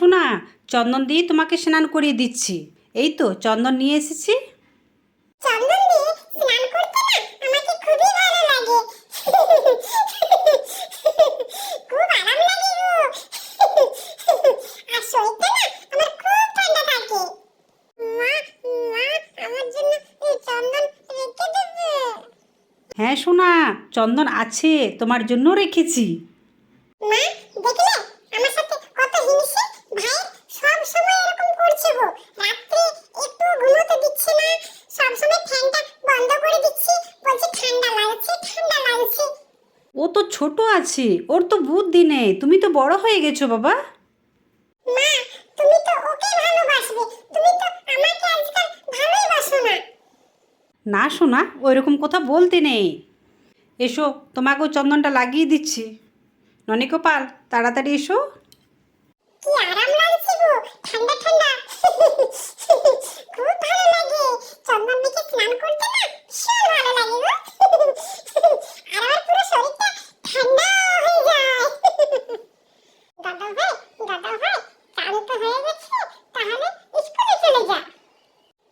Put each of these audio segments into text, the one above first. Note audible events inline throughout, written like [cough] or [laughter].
শোনা চন্দন দিয়ে তোমাকে স্নান করিয়ে দিচ্ছি। এই তো চন্দন নিয়ে এসেছি। চন্দন দিয়ে স্নান করতে না আমাকে খুবই ভালো লাগে। খুব আরাম লাগে গো। আর শরীরটা না আমার খুব ঠান্ডা থাকে। মা মা আমার জন্য চন্দন রেখে দেবে। হ্যাঁ শোনা চন্দন আছে তোমার জন্য রেখেছি। মা দেখলে আমার সাথে কত হিংসে ভাই সব সময় এরকম করছে গো রাত্রে একটু ঘুমোতে দিচ্ছে না সব সময় ফ্যানটা বন্ধ করে দিচ্ছি বলছে ঠান্ডা লাগছে ঠান্ডা লাগছে ও তো ছোট আছে ওর তো বুদ্ধি নেই। তুমি তো বড় হয়ে গেছো বাবা। মা তুমি তো ওকে ভালোবাসবে। তুমি তো আমাকে আজকাল না। না শোনা ওইরকম কথা বলতে নেই। এসো তোমাকেও চন্দনটা লাগিয়ে দিচ্ছি। ননিকোপাল তাড়াতাড়ি এসো। কি আরাম লাগছে গো ঠান্ডা ঠান্ডা। [laughs] খুব ভালো লাগে। চন্দন দিকে স্নান করতে না ভীষণ ভালো লাগে গো আর আমার পুরো শরীরটা ঠান্ডা হয়ে যায় দাদা ভাই দাদা ভাই চান তো হয়ে গেছে? তাহলে স্কুলে চলে যা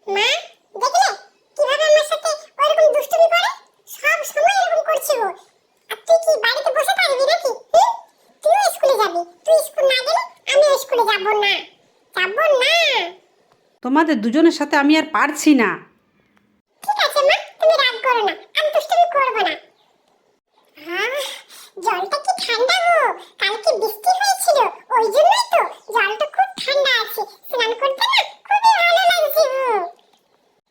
মা দেখলে? কীভাবে আমার সাথে ওরকম দুষ্টুমি করে? সব সময় এরকম করছে গো আর তুই কি বাড়িতে বসে থাকবি নাকি তুইও স্কুলে যাবি। তুই স্কুল না গেলে আমিও স্কুলে যাব না। যাব না। তোমাদের দুজনের সাথে আমি আর পারছি না। ঠিক আছে মা তুমি রাগ করো না। আমি দুষ্টুমি করব না। আহ, জলটা কি ঠান্ডা গো কালকে বৃষ্টি হয়েছিল ওই জন্যই তো জলটা খুব ঠান্ডা আছে স্নান করতে না খুবই ভালো লাগছে গো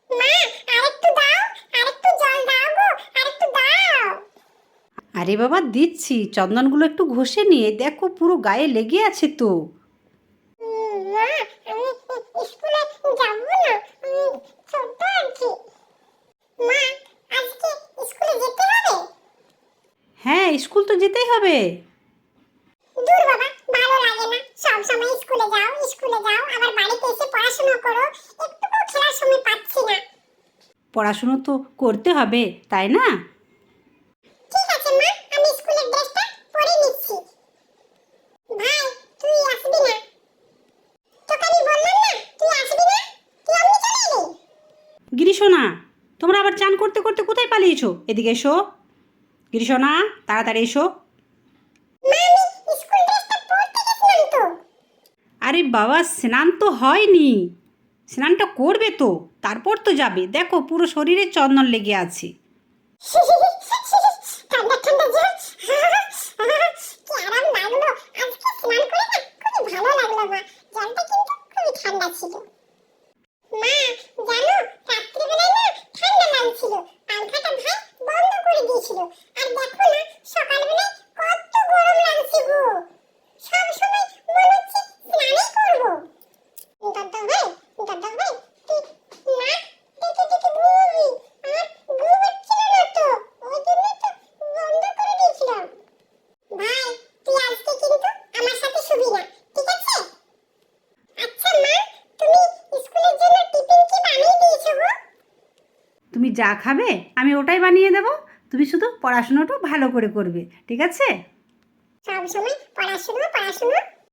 মা আরেকটু দাও আরেকটু জল দাও গো আরেকটু দাও আরে বাবা দিচ্ছি। চন্দনগুলো একটু ঘষে নিয়ে দেখো পুরো গায়ে লেগে আছে তো। হ্যাঁ স্কুল তো যেতেই হবে। দূর বাবা ভালো লাগে না। সব সময় স্কুলে যাও স্কুলে যাও। আবার বাড়িতে এসে পড়াশোনা করো। একটুকু খেলার সময় পাচ্ছি না। পড়াশুনো তো করতে হবে তাই না ঠিক আছে মা আমি স্কুলের ড্রেসটা পরে নিচ্ছি ভাই তুই আসবি না তোকে আমি বললাম না তুই আসবি না তুই অমনি চলে এলি গিরিশোনা তোমরা আবার চান করতে করতে কোথায় পালিয়েছো? এদিকে এসো। গিরিশোনা তাড়াতাড়ি এসো। আরে বাবা স্নান তো হয়নি। স্নানটা করবে তো তারপর তো যাবে। দেখো পুরো শরীরে চন্দন লেগে আছে। ঠান্ডা ছিল। মা জানো রাত্রিবেলায় না ঠান্ডা লাগছিল পাংখাটা ভাই বন্ধ করে দিয়েছিল আর দেখো না সকালবেলায় কত গরম লাগছে গো সব সময় মনে হচ্ছে স্নানই করব দাদা ভাই দাদা ভাই তুই না দেখে দেখে ঘুমবি আর ঘুম হচ্ছিল না তো ওই জন্যই তো বন্ধ করে দিয়েছিলাম ভাই তুই আজকে কিন্তু আমার সাথে শুবি না ঠিক আছে আচ্ছা মা তুমি স্কুলের জন্য টিফিন কি বানিয়ে দিয়েছ গো তুমি যা খাবে, আমি ওটাই বানিয়ে দেব। তুমি শুধু পড়াশুনোটা ভালো করে করবে, ঠিক আছে? সব সময় পড়াশুনো পড়াশোনা